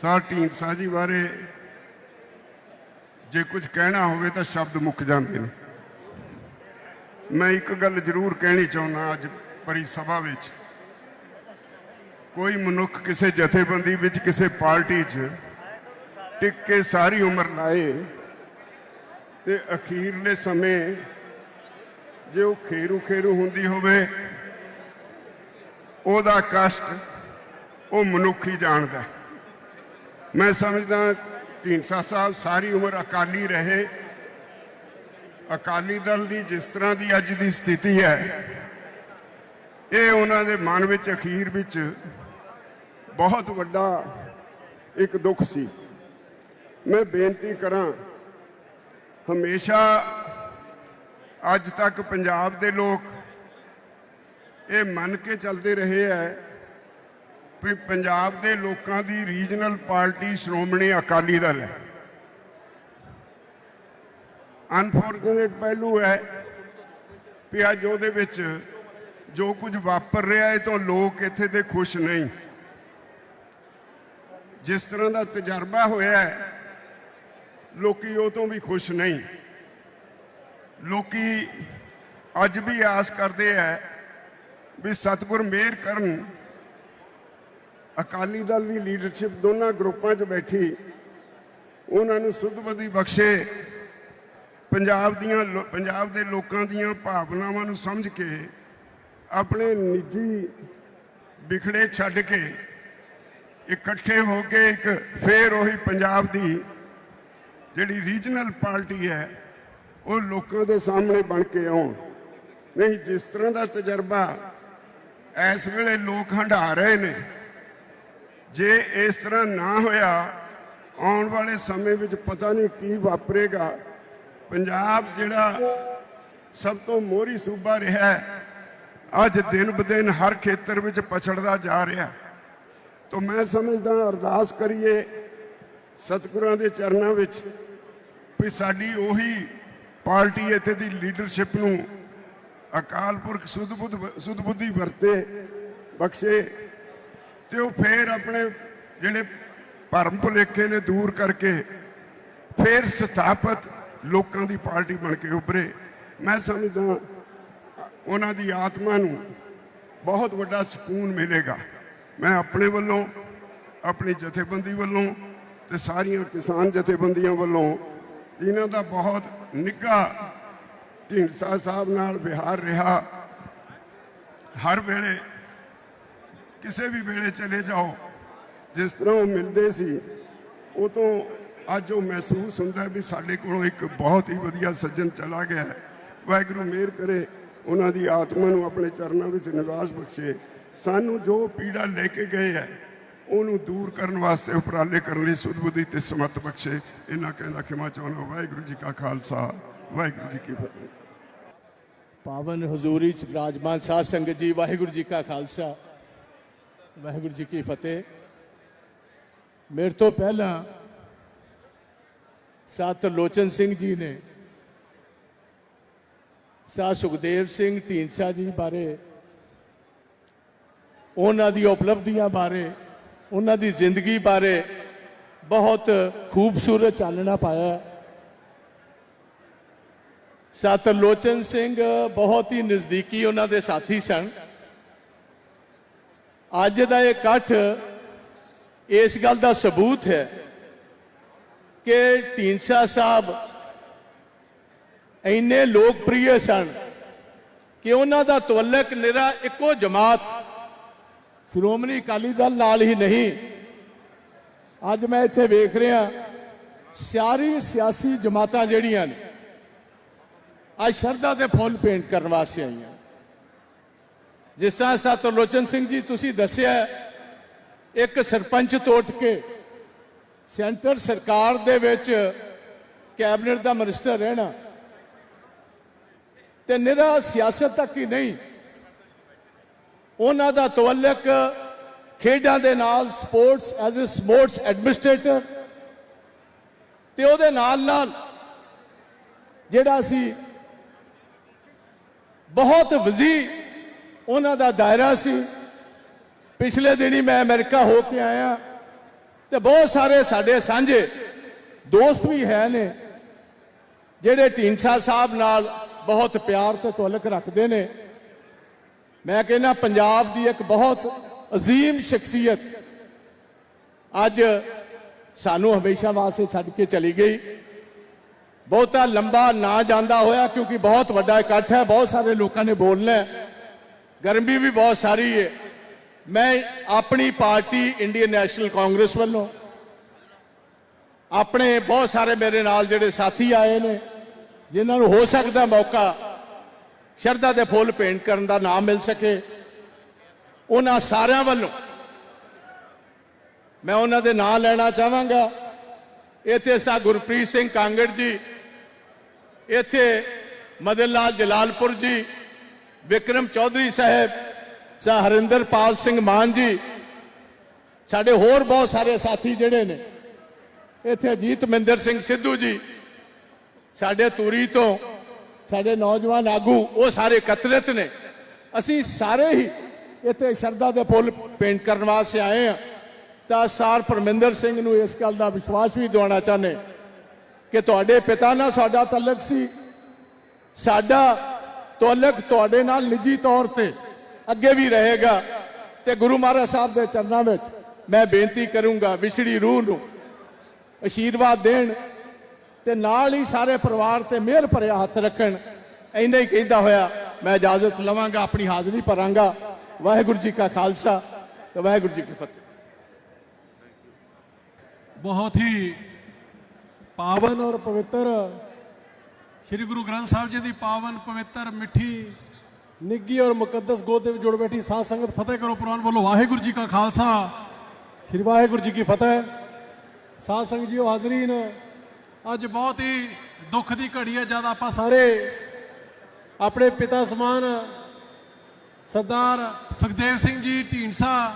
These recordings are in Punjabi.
ਸਾਹ ਢੀਂਡਸਾ ਜੀ ਬਾਰੇ ਜੇ ਕੁਝ ਕਹਿਣਾ ਹੋਵੇ ਤਾਂ ਸ਼ਬਦ ਮੁੱਕ ਜਾਂਦੇ ਨੇ ਮੈਂ ਇੱਕ ਗੱਲ ਜ਼ਰੂਰ ਕਹਿਣੀ ਚਾਹੁੰਦਾ ਅੱਜ ਪਰੀ ਸਭਾ ਵਿੱਚ ਕੋਈ ਮਨੁੱਖ ਕਿਸੇ ਜਥੇਬੰਦੀ ਵਿੱਚ, ਕਿਸੇ ਪਾਰਟੀ 'ਚ ਟਿਕ ਕੇ ਸਾਰੀ ਉਮਰ ਲਾਏ ਤੇ ਅਖੀਰਲੇ ਸਮੇਂ ਜੇ ਉਹ ਖੇਰੂ ਖੇਰੂ ਹੁੰਦੀ ਹੋਵੇ, ਉਹਦਾ ਕਸ਼ਟ ਉਹ ਮਨੁੱਖ ਹੀ ਜਾਣਦਾ ਹੈ। ਮੈਂ ਸਮਝਦਾ ਢੀਂਡਸਾ ਸਾਹਿਬ ਸਾਰੀ ਉਮਰ ਅਕਾਲੀ ਰਹੇ। ਅਕਾਲੀ ਦਲ ਦੀ ਜਿਸ ਤਰ੍ਹਾਂ ਦੀ ਅੱਜ ਦੀ ਸਥਿਤੀ ਹੈ, ਇਹ ਉਹਨਾਂ ਦੇ ਮਨ ਵਿੱਚ, ਅਖੀਰ ਵਿੱਚ ਬਹੁਤ ਵੱਡਾ ਇੱਕ ਦੁੱਖ ਸੀ। ਮੈਂ ਬੇਨਤੀ ਕਰਾਂ, ਹਮੇਸ਼ਾ ਅੱਜ ਤੱਕ ਪੰਜਾਬ ਦੇ ਲੋਕ ਇਹ ਮੰਨ ਕੇ ਚੱਲਦੇ ਰਹੇ ਹੈ ਵੀ ਪੰਜਾਬ ਦੇ ਲੋਕਾਂ ਦੀ ਰੀਜਨਲ ਪਾਰਟੀ ਸ਼੍ਰੋਮਣੀ ਅਕਾਲੀ ਦਲ ਹੈ। ਅਨਫੋਰਚੂਨੇਟ ਪਹਿਲੂ ਹੈ ਵੀ ਅੱਜ ਉਹਦੇ ਵਿੱਚ ਜੋ ਕੁਝ ਵਾਪਰ ਰਿਹਾ ਹੈ ਤਾਂ ਲੋਕ ਇੱਥੇ ਦੇ ਖੁਸ਼ ਨਹੀਂ। ਜਿਸ ਤਰ੍ਹਾਂ ਦਾ ਤਜਰਬਾ ਹੋਇਆ ਹੈ, ਲੋਕੀ ਉਹ ਤੋਂ ਵੀ ਖੁਸ਼ ਨਹੀਂ। ਲੋਕੀ ਅੱਜ ਵੀ ਆਸ ਕਰਦੇ ਹੈ ਵੀ ਸਤਿਗੁਰ ਮਿਹਰ ਕਰਨ ਅਕਾਲੀ ਦਲ ਦੀ ਲੀਡਰਸ਼ਿਪ ਦੋਨਾਂ ਗਰੁੱਪਾਂ 'ਚ ਬੈਠੀ। ਉਹਨਾਂ ਨੂੰ ਸੁਧਬਦੀ ਬਖਸ਼ੇ। ਪੰਜਾਬ ਦੀਆਂ ਲੋ- ਪੰਜਾਬ ਦੇ ਲੋਕਾਂ ਦੀਆਂ ਭਾਵਨਾਵਾਂ ਨੂੰ ਸਮਝ ਕੇ, ਆਪਣੇ ਨਿੱਜੀ ਵਿਖੜੇ ਛੱਡ ਕੇ, ਇਕੱਠੇ ਹੋ ਕੇ ਇੱਕ ਫੇਰ ਉਹੀ ਪੰਜਾਬ ਦੀ ਜਿਹੜੀ ਰੀਜਨਲ ਪਾਰਟੀ ਹੈ, ਉਹ ਲੋਕਾਂ ਦੇ ਸਾਹਮਣੇ ਬਣ ਕੇ ਆਉਣ। ਨਹੀਂ, ਜਿਸ ਤਰ੍ਹਾਂ ਦਾ ਤਜਰਬਾ ਇਸ ਵੇਲੇ ਲੋਕ ਹੰਢਾ ਰਹੇ ਨੇ ਜੇ ਇਸ ਤਰ੍ਹਾਂ ਨਾ ਹੋਇਆ ਆਉਣ ਵਾਲੇ ਸਮੇਂ ਵਿੱਚ ਪਤਾ ਨਹੀਂ ਕੀ ਵਾਪਰੇਗਾ। ਪੰਜਾਬ ਜਿਹੜਾ ਸਭ ਤੋਂ ਮੋਹਰੀ ਸੂਬਾ ਰਿਹਾ ਹੈ, ਅੱਜ ਦਿਨ ਬਦਿਨ ਹਰ ਖੇਤਰ ਵਿੱਚ ਪਛੜਦਾ ਜਾ ਰਿਹਾ ਤਾਂ ਮੈਂ ਸਮਝਦਾ ਅਰਦਾਸ ਕਰੀਏ ਸਤਿਗੁਰਾਂ ਦੇ ਚਰਨਾਂ ਵਿੱਚ ਵੀ ਸਾਡੀ ਉਹੀ ਪਾਰਟੀ ਇੱਥੇ ਦੀ ਲੀਡਰਸ਼ਿਪ ਨੂੰ ਅਕਾਲ ਪੁਰਖ ਸੁਧ ਬੁੱਧ ਸੁਧ ਬੁੱਧੀ ਵਰਤੇ ਬਖਸ਼ੇ। ਤੇ ਉਹ ਫੇਰ ਆਪਣੇ ਜਿਹੜੇ ਭਰਮ ਭੁਲੇਖੇ ਨੇ ਦੂਰ ਕਰਕੇ ਫੇਰ ਸਥਾਪਿਤ ਲੋਕਾਂ ਦੀ ਪਾਰਟੀ ਬਣ ਕੇ ਉੱਭਰੇ। ਮੈਂ ਸਮਝਦਾ ਉਹਨਾਂ ਦੀ ਆਤਮਾ ਨੂੰ ਬਹੁਤ ਵੱਡਾ ਸਕੂਨ ਮਿਲੇਗਾ। ਮੈਂ ਆਪਣੇ ਵੱਲੋਂ, ਆਪਣੀ ਜਥੇਬੰਦੀ ਵੱਲੋਂ ਤੇ ਸਾਰੀਆਂ ਕਿਸਾਨ ਜਥੇਬੰਦੀਆਂ ਵੱਲੋਂ, ਜਿਨ੍ਹਾਂ ਦਾ ਬਹੁਤ ਨਿੱਘਾ ਢੀਂਡਸਾ ਸਾਹਿਬ ਨਾਲ ਵਿਹਾਰ ਰਿਹਾ, ਹਰ ਵੇਲੇ ਕਿਸੇ ਵੀ ਵੇਲੇ ਚਲੇ ਜਾਓ। ਜਿਸ ਤਰ੍ਹਾਂ ਉਹ ਮਿਲਦੇ ਸੀ, ਉਹ ਤੋਂ ਅੱਜ ਉਹ ਮਹਿਸੂਸ ਹੁੰਦਾ ਵੀ ਸਾਡੇ ਕੋਲੋਂ ਇੱਕ ਬਹੁਤ ਹੀ ਵਧੀਆ ਸੱਜਣ ਚਲਾ ਗਿਆ ਵਾਹਿਗੁਰੂ ਮਿਹਰ ਕਰੇ, ਉਹਨਾਂ ਦੀ ਆਤਮਾ ਨੂੰ ਆਪਣੇ ਚਰਨਾਂ ਵਿੱਚ ਨਿਵਾਸ ਬਖਸ਼ੇ। ਸਾਨੂੰ ਜੋ ਪੀੜਾ ਲੈ ਕੇ ਗਏ ਹੈ, ਉਹਨੂੰ ਦੂਰ ਕਰਨ ਵਾਸਤੇ ਉਪਰਾਲੇ ਕਰਨ ਲਈ ਸੁਧਬੁੱਧੀ ਤੇ ਸਮਤ ਬਖਸ਼ੇ। ਇਹਨਾਂ ਕਹਿੰਦਾ ਖਿਮਾ ਚਾਹੁੰਦਾ ਵਾਹਿਗੁਰੂ ਜੀ ਕਾ ਖਾਲਸਾ, ਵਾਹਿਗੁਰੂ ਜੀ ਕੀ ਫਤਿਹ। ਪਾਵਨ ਹਜ਼ੂਰੀ ਚ ਬਿਰਾਜਮਾਨ ਸਾਧ ਸੰਗਤ ਜੀ, ਵਾਹਿਗੁਰੂ ਜੀ ਕਾ ਖਾਲਸਾ। ਵਾਹਿਗੁਰੂ ਜੀ ਕੀ ਫਤਿਹ ਮੇਰੇ ਤੋਂ ਪਹਿਲਾਂ ਸਾਥ ਲੋਚਨ ਸਿੰਘ ਜੀ ਨੇ ਸਾਹ ਸੁਖਦੇਵ ਸਿੰਘ ਢੀਂਡਸਾ ਜੀ ਬਾਰੇ, ਉਹਨਾਂ ਦੀ ਉਪਲਬਧੀਆਂ ਬਾਰੇ, ਉਹਨਾਂ ਦੀ ਜ਼ਿੰਦਗੀ ਬਾਰੇ ਬਹੁਤ ਖੂਬਸੂਰਤ ਚਾਨਣਾ ਪਾਇਆ ਹੈ। ਲੋਚਨ ਸਿੰਘ ਬਹੁਤ ਹੀ ਨਜ਼ਦੀਕੀ ਉਹਨਾਂ ਦੇ ਸਾਥੀ ਸਨ ਅੱਜ ਦਾ ਇਹ ਇਕੱਠ ਇਸ ਗੱਲ ਦਾ ਸਬੂਤ ਹੈ ਕਿ ਢੀਂਡਸਾ ਸਾਹਿਬ ਇੰਨੇ ਲੋਕਪ੍ਰਿਯ ਸਨ ਕਿ ਉਹਨਾਂ ਦਾ ਤਵੱਲਕ ਨਿਰਾ ਇੱਕੋ ਜਮਾਤ ਸ਼੍ਰੋਮਣੀ ਅਕਾਲੀ ਦਲ ਨਾਲ ਹੀ ਨਹੀਂ। ਅੱਜ ਮੈਂ ਇੱਥੇ ਵੇਖ ਰਿਹਾ ਸਾਰੀ ਸਿਆਸੀ ਜਮਾਤਾਂ ਜਿਹੜੀਆਂ ਨੇ, ਅੱਜ ਸ਼ਰਧਾ ਦੇ ਫੁੱਲ ਪੇਂਟ ਕਰਨ ਵਾਸਤੇ ਆਈਆਂ। ਜਿਸ ਤਰ੍ਹਾਂ ਸਤਲੋਚਨ ਸਿੰਘ ਜੀ ਤੁਸੀਂ ਦੱਸਿਆ, ਇੱਕ ਸਰਪੰਚ ਤੋਂ ਉੱਠ ਕੇ ਸੈਂਟਰ ਸਰਕਾਰ ਦੇ ਵਿੱਚ ਕੈਬਨਿਟ ਦਾ ਮਿਨਿਸਟਰ ਰਹਿਣਾ ਤੇ ਨਿਰਾ ਸਿਆਸਤ ਤੱਕ ਹੀ ਨਹੀਂ, ਉਹਨਾਂ ਦਾ ਤਵੱਲਕ ਖੇਡਾਂ ਦੇ ਨਾਲ sports as a sports administrator ਤੇ ਉਹਦੇ ਨਾਲ ਨਾਲ ਜਿਹੜਾ ਸੀ ਬਹੁਤ ਵਜ਼ੀ ਉਹਨਾਂ ਦਾ ਦਾਇਰਾ ਸੀ। ਪਿਛਲੇ ਦਿਨੀ ਮੈਂ ਅਮਰੀਕਾ ਹੋ ਕੇ ਆਇਆ। ਤੇ ਬਹੁਤ ਸਾਰੇ ਸਾਡੇ ਸਾਂਝੇ ਦੋਸਤ ਵੀ ਹੈ ਨੇ, ਜਿਹੜੇ ਢੀਂਡਸਾ ਸਾਹਿਬ ਨਾਲ ਬਹੁਤ ਪਿਆਰ ਤੇ ਤੁਲਕ ਰੱਖਦੇ ਨੇ। ਮੈਂ ਕਹਿੰਦਾ ਪੰਜਾਬ ਦੀ ਇੱਕ ਬਹੁਤ ਅਜ਼ੀਮ ਸ਼ਖਸੀਅਤ ਅੱਜ ਸਾਨੂੰ ਹਮੇਸ਼ਾ ਵਾਸਤੇ ਛੱਡ ਕੇ ਚਲੀ ਗਈ। ਬਹੁਤਾ ਲੰਬਾ ਨਾ ਜਾਂਦਾ ਹੋਇਆ ਕਿਉਂਕਿ ਬਹੁਤ ਵੱਡਾ ਇਕੱਠ ਹੈ, ਬਹੁਤ ਸਾਰੇ ਲੋਕਾਂ ਨੇ ਬੋਲਣਾ ਹੈ। ਗਰਮੀ ਵੀ ਬਹੁਤ ਸਾਰੀ ਹੈ ਮੈਂ ਆਪਣੀ ਪਾਰਟੀ ਇੰਡੀਅਨ ਨੈਸ਼ਨਲ ਕਾਂਗਰਸ ਵੱਲੋਂ ਆਪਣੇ ਬਹੁਤ ਸਾਰੇ ਮੇਰੇ ਨਾਲ ਜਿਹੜੇ ਸਾਥੀ ਆਏ ਨੇ, ਜਿਨ੍ਹਾਂ ਨੂੰ ਹੋ ਸਕਦਾ ਮੌਕਾ ਸ਼ਰਧਾ ਦੇ ਫੁੱਲ ਭੇਂਟ ਕਰਨ ਦਾ ਨਾਮ ਮਿਲ ਸਕੇ, ਉਹਨਾਂ ਸਾਰਿਆਂ ਵੱਲੋਂ ਮੈਂ ਉਹਨਾਂ ਦੇ ਨਾਂ ਲੈਣਾ ਚਾਹਾਂਗਾ। ਇੱਥੇ ਸਾ ਗੁਰਪ੍ਰੀਤ ਸਿੰਘ ਕਾਂਗੜ ਜੀ, ਇੱਥੇ ਮਦਨ ਲਾਲ ਜਲਾਲਪੁਰ ਜੀ ਵਿਕਰਮ ਚੌਧਰੀ ਸਾਹਿਬ, ਸਾ ਹਰਿੰਦਰਪਾਲ ਸਿੰਘ ਮਾਨ ਜੀ, ਸਾਡੇ ਹੋਰ ਬਹੁਤ ਸਾਰੇ ਸਾਥੀ ਜਿਹੜੇ ਨੇ, ਇੱਥੇ ਅਜੀਤ ਮਿੰਦਰ ਸਿੰਘ ਸਿੱਧੂ ਜੀ, ਸਾਡੇ ਤੂਰੀ ਤੋਂ ਸਾਡੇ ਨੌਜਵਾਨ ਆਗੂ, ਉਹ ਸਾਰੇ ਇਕੱਤਰਿਤ ਨੇ। ਅਸੀਂ ਸਾਰੇ ਹੀ ਇੱਥੇ ਸ਼ਰਧਾ ਦੇ ਫੁੱਲ ਪੇਂਟ ਕਰਨ ਵਾਸਤੇ ਆਏ ਹਾਂ। ਤਾਂ ਸਾਰ ਪਰਮਿੰਦਰ ਸਿੰਘ ਨੂੰ ਇਸ ਗੱਲ ਦਾ ਵਿਸ਼ਵਾਸ ਵੀ ਦਿਵਾਉਣਾ ਚਾਹੁੰਦੇ ਕਿ ਤੁਹਾਡੇ ਪਿਤਾ ਨਾਲ ਸਾਡਾ ਤਾਲੁਕ ਸੀ, ਸਾਡਾ ਤੋਲਕ ਤੁਹਾਡੇ ਨਾਲ ਨਿੱਜੀ ਤੌਰ ਤੇ ਅੱਗੇ ਵੀ ਰਹੇਗਾ ਤੇ ਗੁਰੂ ਮਹਾਰਾਜ ਸਾਹਿਬ ਦੇ ਚਰਨਾਂ ਵਿੱਚ ਮੈਂ ਬੇਨਤੀ ਕਰੂੰਗਾ ਵਿਛੜੀ ਰੂਹ ਨੂੰ ਅਸ਼ੀਰਵਾਦ ਦੇਣ ਤੇ ਨਾਲ ਹੀ ਸਾਰੇ ਪਰਿਵਾਰ ਤੇ ਮਿਹਰ ਭਰਿਆ ਹੱਥ ਰੱਖਣ। ਇੰਨਾ ਹੀ ਕਹਿੰਦਾ ਹੋਇਆ, ਮੈਂ ਇਜਾਜ਼ਤ ਲਵਾਂਗਾ, ਆਪਣੀ ਹਾਜ਼ਰੀ ਭਰਾਂਗਾ। ਵਾਹਿਗੁਰੂ ਜੀ ਕਾ ਖਾਲਸਾ ਤੇ ਵਾਹਿਗੁਰੂ ਜੀ ਕੀ ਫਤਿਹ। ਬਹੁਤ ਹੀ ਪਾਵਨ ਔਰ ਪਵਿੱਤਰ ਸ੍ਰੀ ਗੁਰੂ ਗ੍ਰੰਥ ਸਾਹਿਬ ਜੀ ਦੀ ਪਾਵਨ ਪਵਿੱਤਰ ਮਿੱਠੀ, ਨਿੱਗੀ ਔਰ ਮੁਕੱਦਸ ਗੋਦ ਦੇ ਵਿੱਚ ਜੁੜ ਬੈਠੀ ਸਾਧ ਸੰਗਤ ਫਤਿਹ ਕਰੋ ਪ੍ਰਵਾਨ, ਬੋਲੋ ਵਾਹਿਗੁਰੂ ਜੀ ਕਾ ਖਾਲਸਾ। ਸ੍ਰੀ ਵਾਹਿਗੁਰੂ ਜੀ ਕੀ ਫਤਿਹ। ਸਾਧ ਸੰਗਤ ਜੀਓ ਹਾਜ਼ਰੀਨ, ਅੱਜ ਬਹੁਤ ਹੀ ਦੁੱਖ ਦੀ ਘੜੀ ਹੈ, ਜਦ ਆਪਾਂ ਸਾਰੇ ਆਪਣੇ ਪਿਤਾ ਸਮਾਨ ਸਰਦਾਰ ਸੁਖਦੇਵ ਸਿੰਘ ਜੀ ਢੀਂਡਸਾ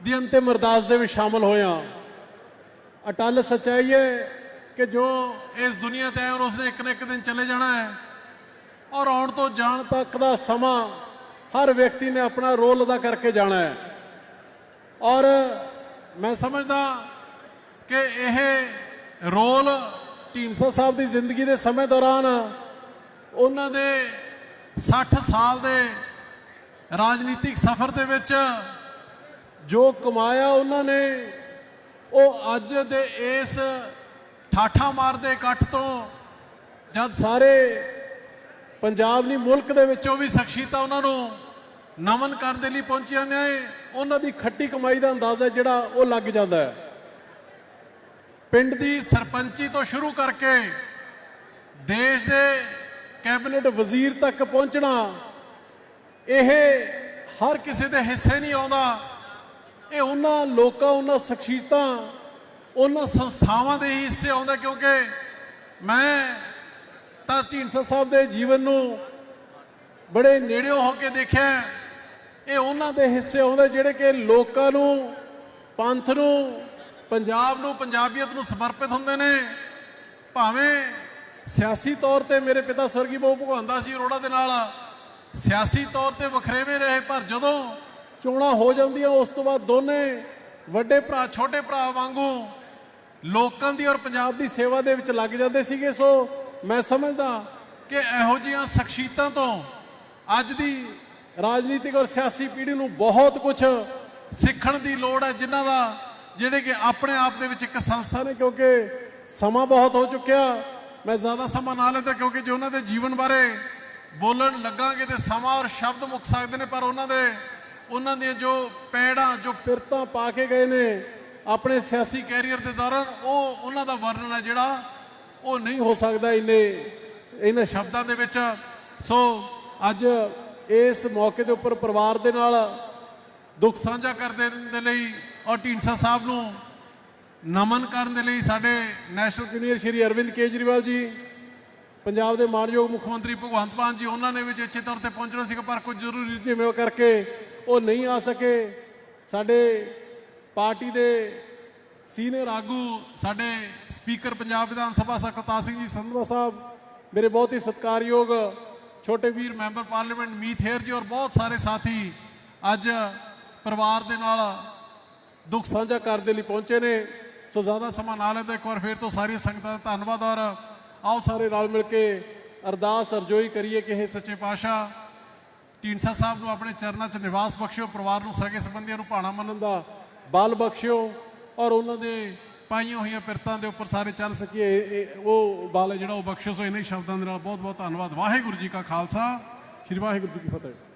ਦੀ ਅੰਤਿਮ ਅਰਦਾਸ ਦੇ ਵਿੱਚ ਸ਼ਾਮਲ ਹੋਇਆ ਹਾਂ। ਅਟਲ ਸੱਚਾਈ ਕਿ ਜੋ ਇਸ ਦੁਨੀਆ ਤੇ ਹੈ ਔਰ ਉਸਨੇ ਇੱਕ ਨਾ ਇੱਕ ਦਿਨ ਚਲੇ ਜਾਣਾ ਹੈ। ਔਰ ਆਉਣ ਤੋਂ ਜਾਣ ਤੱਕ ਦਾ ਸਮਾਂ ਹਰ ਵਿਅਕਤੀ ਨੇ ਆਪਣਾ ਰੋਲ ਅਦਾ ਕਰਕੇ ਜਾਣਾ ਹੈ। ਔਰ ਮੈਂ ਸਮਝਦਾ ਕਿ ਇਹ ਰੋਲ ਢੀਂਡਸਾ ਸਾਹਿਬ ਦੀ ਜ਼ਿੰਦਗੀ ਦੇ ਸਮੇਂ ਦੌਰਾਨ ਉਹਨਾਂ ਦੇ 60 ਸਾਲ ਦੇ ਰਾਜਨੀਤਿਕ ਸਫ਼ਰ ਦੇ ਵਿੱਚ ਜੋ ਕਮਾਇਆ ਉਹਨਾਂ ਨੇ, ਉਹ ਅੱਜ ਦੇ ਇਸ ਠਾਠਾ ਮਾਰਦੇ ਇਕੱਠ ਤੋਂ। ਜਦ ਸਾਰੇ ਪੰਜਾਬ ਨਹੀਂ ਮੁਲਕ ਦੇ ਵਿੱਚੋਂ ਵੀ ਸ਼ਖਸੀਅਤਾਂ ਉਹਨਾਂ ਨੂੰ ਨਮਨ ਕਰਨ ਦੇ ਲਈ ਪਹੁੰਚੀਆਂ ਨੇ, ਉਹਨਾਂ ਦੀ ਖੱਟੀ ਕਮਾਈ ਦਾ ਅੰਦਾਜ਼ਾ ਜਿਹੜਾ ਉਹ ਲੱਗ ਜਾਂਦਾ ਹੈ। ਪਿੰਡ ਦੀ ਸਰਪੰਚੀ ਤੋਂ ਸ਼ੁਰੂ ਕਰਕੇ ਦੇਸ਼ ਦੇ ਕੈਬਨਿਟ ਵਜ਼ੀਰ ਤੱਕ ਪਹੁੰਚਣਾ, ਇਹ ਹਰ ਕਿਸੇ ਦੇ ਹਿੱਸੇ ਨਹੀਂ ਆਉਂਦਾ। ਇਹ ਉਹਨਾਂ ਲੋਕਾਂ, ਉਹਨਾਂ ਸ਼ਖਸੀਅਤਾਂ ਉਹਨਾਂ ਸੰਸਥਾਵਾਂ ਦੇ ਹੀ ਹਿੱਸੇ ਆਉਂਦਾ ਕਿਉਂਕਿ ਮੈਂ ਤਾਂ ਢੀਂਡਸਾ ਸਾਹਿਬ ਦੇ ਜੀਵਨ ਨੂੰ ਬੜੇ ਨੇੜਿਓਂ ਹੋ ਕੇ ਦੇਖਿਆ ਇਹ ਉਹਨਾਂ ਦੇ ਹਿੱਸੇ ਆਉਂਦੇ ਜਿਹੜੇ ਕਿ ਲੋਕਾਂ ਨੂੰ, ਪੰਥ ਨੂੰ, ਪੰਜਾਬ ਨੂੰ, ਪੰਜਾਬੀਅਤ ਨੂੰ ਸਮਰਪਿਤ ਹੁੰਦੇ ਨੇ। ਭਾਵੇਂ ਸਿਆਸੀ ਤੌਰ ਤੇ ਮੇਰੇ ਪਿਤਾ ਸਵਰਗੀ ਬਹੁ ਭਗਵਾਨ ਸੀ ਅਰੋੜਾ ਦੇ ਨਾਲ ਸਿਆਸੀ ਤੌਰ ਤੇ ਵਖਰੇਵੇਂ ਰਹੇ, ਪਰ ਜਦੋਂ ਚੋਣਾਂ ਹੋ ਜਾਂਦੀਆਂ, ਉਸ ਤੋਂ ਬਾਅਦ ਦੋਨੇ ਵੱਡੇ ਭਰਾ, ਛੋਟੇ ਭਰਾ ਵਾਂਗੂ ਲੋਕਾਂ ਦੀ ਔਰ ਪੰਜਾਬ ਦੀ ਸੇਵਾ ਦੇ ਵਿੱਚ ਲੱਗ ਜਾਂਦੇ ਸੀਗੇ, ਸੋ ਮੈਂ ਸਮਝਦਾ ਕਿ ਇਹੋ ਜਿਹੀਆਂ ਸ਼ਖਸੀਅਤਾਂ ਤੋਂ ਅੱਜ ਦੀ ਰਾਜਨੀਤਿਕ ਔਰ ਸਿਆਸੀ ਪੀੜ੍ਹੀ ਨੂੰ ਬਹੁਤ ਕੁਝ ਸਿੱਖਣ ਦੀ ਲੋੜ ਹੈ, ਜਿਨ੍ਹਾਂ ਦਾ ਜਿਹੜੇ ਕਿ ਆਪਣੇ ਆਪ ਦੇ ਵਿੱਚ ਇੱਕ ਸੰਸਥਾ ਨੇ, ਕਿਉਂਕਿ ਸਮਾਂ ਬਹੁਤ ਹੋ ਚੁੱਕਿਆ। ਮੈਂ ਜ਼ਿਆਦਾ ਸਮਾਂ ਨਾ ਲੈਂਦਾ, ਕਿਉਂਕਿ ਜੇ ਉਹਨਾਂ ਦੇ ਜੀਵਨ ਬਾਰੇ ਬੋਲਣ ਲੱਗਾਂਗੇ ਤੇ ਸਮਾਂ ਔਰ ਸ਼ਬਦ ਮੁੱਕ ਸਕਦੇ ਨੇ, ਪਰ ਉਹਨਾਂ ਦੇ, ਉਹਨਾਂ ਦੀਆਂ ਜੋ ਪੈੜਾਂ, ਜੋ ਪਿਰਤਾਂ ਪਾ ਕੇ ਗਏ ਨੇ ਆਪਣੇ ਸਿਆਸੀ ਕੈਰੀਅਰ ਦੇ ਦੌਰਾਨ ਉਹ ਉਹਨਾਂ ਦਾ ਵਰਣਨ ਹੈ ਜਿਹੜਾ ਉਹ ਨਹੀਂ ਹੋ ਸਕਦਾ ਇੰਨੇ ਇਹਨਾਂ ਸ਼ਬਦਾਂ ਦੇ ਵਿੱਚ। ਸੋ ਅੱਜ ਇਸ ਮੌਕੇ ਦੇ ਉੱਪਰ ਪਰਿਵਾਰ ਦੇ ਨਾਲ ਦੁੱਖ ਸਾਂਝਾ ਕਰਦੇ ਦੇ ਲਈ ਔਰ ਢੀਂਡਸਾ ਸਾਹਿਬ ਨੂੰ ਨਮਨ ਕਰਨ ਦੇ ਲਈ ਸਾਡੇ ਨੈਸ਼ਨਲ ਕਨਵੀਨਰ ਸ਼੍ਰੀ ਅਰਵਿੰਦ ਕੇਜਰੀਵਾਲ ਜੀ, ਪੰਜਾਬ ਦੇ ਮਾਨਯੋਗ ਮੁੱਖ ਮੰਤਰੀ ਭਗਵੰਤ ਮਾਨ ਜੀ, ਉਹਨਾਂ ਨੇ ਵੀ ਚੇਚੇ ਤੌਰ ਤੇ ਪਹੁੰਚਣਾ ਸੀਗਾ, ਪਰ ਕੁਝ ਜ਼ਰੂਰੀ ਜਿਵੇਂ ਕਰਕੇ ਉਹ ਨਹੀਂ ਆ ਸਕੇ। ਸਾਡੇ ਪਾਰਟੀ ਦੇ ਸੀਨੀਅਰ ਆਗੂ ਸਾਡੇ ਸਪੀਕਰ ਪੰਜਾਬ ਵਿਧਾਨ ਸਭਾ ਸਰਕਤਾਰ ਸਿੰਘ ਜੀ, ਸੰਧਵਾ ਸਾਹਿਬ, ਮੇਰੇ ਬਹੁਤ ਹੀ ਸਤਿਕਾਰਯੋਗ ਛੋਟੇ ਵੀਰ ਮੈਂਬਰ ਪਾਰਲੀਮੈਂਟ ਮੀਤ ਹੇਰ ਜੀ ਔਰ ਬਹੁਤ ਸਾਰੇ ਸਾਥੀ ਅੱਜ ਪਰਿਵਾਰ ਦੇ ਨਾਲ ਦੁੱਖ ਸਾਂਝਾ ਕਰਨ ਦੇ ਲਈ ਪਹੁੰਚੇ ਨੇ। ਸੋ ਜ਼ਿਆਦਾ ਸਮਾਂ ਨਾ ਲੈਂਦੇ ਇੱਕ ਵਾਰ ਫੇਰ ਤੋਂ ਸਾਰੀਆਂ ਸੰਗਤਾਂ ਦਾ ਧੰਨਵਾਦ ਔਰ ਆਓ ਸਾਰੇ ਰਲ ਮਿਲ ਕੇ ਅਰਦਾਸ ਅਰਜ਼ੋਈ ਕਰੀਏ ਕਿ ਇਹ ਸੱਚੇ ਪਾਤਸ਼ਾਹ, ਢੀਂਡਸਾ ਸਾਹਿਬ ਨੂੰ ਆਪਣੇ ਚਰਨਾਂ 'ਚ ਨਿਵਾਸ ਬਖਸ਼ਿਓ, ਪਰਿਵਾਰ ਨੂੰ ਸਗੇ ਸੰਬੰਧੀਆਂ ਨੂੰ ਭਾਣਾ ਮੰਨਣ ਦਾ ਬਾਲ ਬਖਸ਼ਿਓ ਔਰ ਉਹਨਾਂ ਦੇ ਪਾਈਆਂ ਹੋਈਆਂ ਪਿਰਤਾਂ ਦੇ ਉੱਪਰ ਸਾਰੇ ਚੱਲ ਸਕੀਏ। ਉਹ ਬਾਲ ਹੈ ਜਿਹੜਾ ਉਹ ਬਖਸ਼ਿਓ, ਸੋ ਇਹਨਾਂ ਸ਼ਬਦਾਂ ਦੇ ਨਾਲ ਬਹੁਤ ਬਹੁਤ ਧੰਨਵਾਦ। ਵਾਹਿਗੁਰੂ ਜੀ ਕਾ ਖਾਲਸਾ। ਸ੍ਰੀ ਵਾਹਿਗੁਰੂ ਜੀ ਕੀ ਫਤਿਹ।